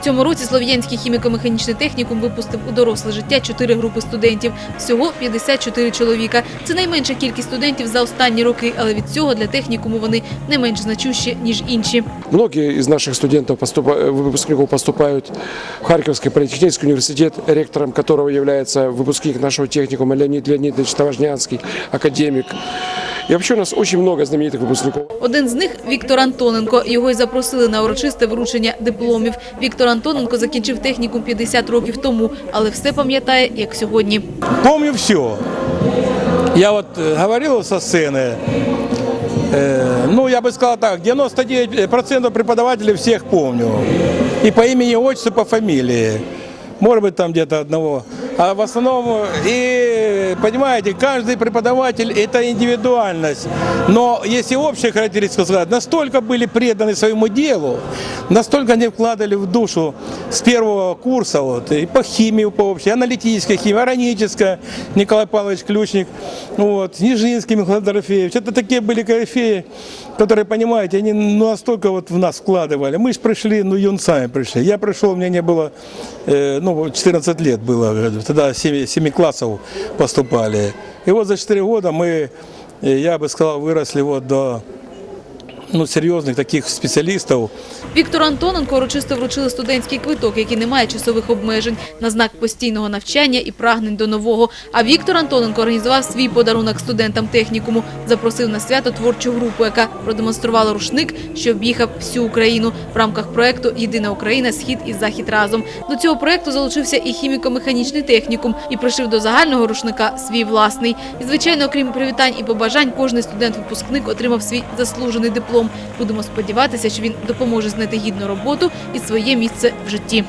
Цьому році Слов'янський хіміко-механічний технікум випустив у доросле життя чотири групи студентів. Всього 54 чоловіка. Це найменша кількість студентів за останні роки, але від цього для технікуму вони не менш значущі, ніж інші. Многие из наших студентов, поступа- выпускников поступают в Харьковский политехнический университет, ректором которого является выпускник нашего техникума Леонид Леонидович Таважнянский, академик. И вообще у нас очень много знаменитых выпускников. Один з них Віктор Антоненко. Його й запросили на урочисте вручення дипломів. Віктор Антоненко закінчив технікум 50 років тому, але все пам'ятає, як сьогодні. Помню все. Я вот э, говорил со сцены, э, ну, я бы сказал так, 99% преподавателей всех помню. И по имени, отчеству, по фамилии. Может быть, там где-то одного. А в основном, и, Понимаете, каждый преподаватель – это индивидуальность. Но если общая характеристика сказать, настолько были преданы своему делу, настолько они вкладывали в душу с первого курса, вот, и по химии, по общей, аналитической химии, органическая, Николай Павлович Ключник, вот, Нижинский Михаил Дорофеевич. Это такие были корифеи, которые, понимаете, они настолько вот в нас вкладывали. Мы же пришли, ну, юнцами пришли. Я пришел, мне не было, э, ну, 14 лет было, тогда 7, 7 классов поступали. И вот за 4 года мы, э, я бы сказал, выросли вот до ну, серьезных таких специалистов, Віктору Антоненко урочисто вручили студентський квиток, який не має часових обмежень, на знак постійного навчання і прагнень до нового. А Віктор Антоненко організував свій подарунок студентам технікуму, запросив на свято творчу групу, яка продемонструвала рушник, що об'їхав всю Україну в рамках проекту Єдина Україна, Схід і Захід разом. До цього проекту залучився і хіміко-механічний технікум і пришив до загального рушника свій власний. І звичайно, окрім привітань і побажань, кожний студент-випускник отримав свій заслужений диплом. Будемо сподіватися, що він допоможе знайти гідну роботу і своє місце в житті.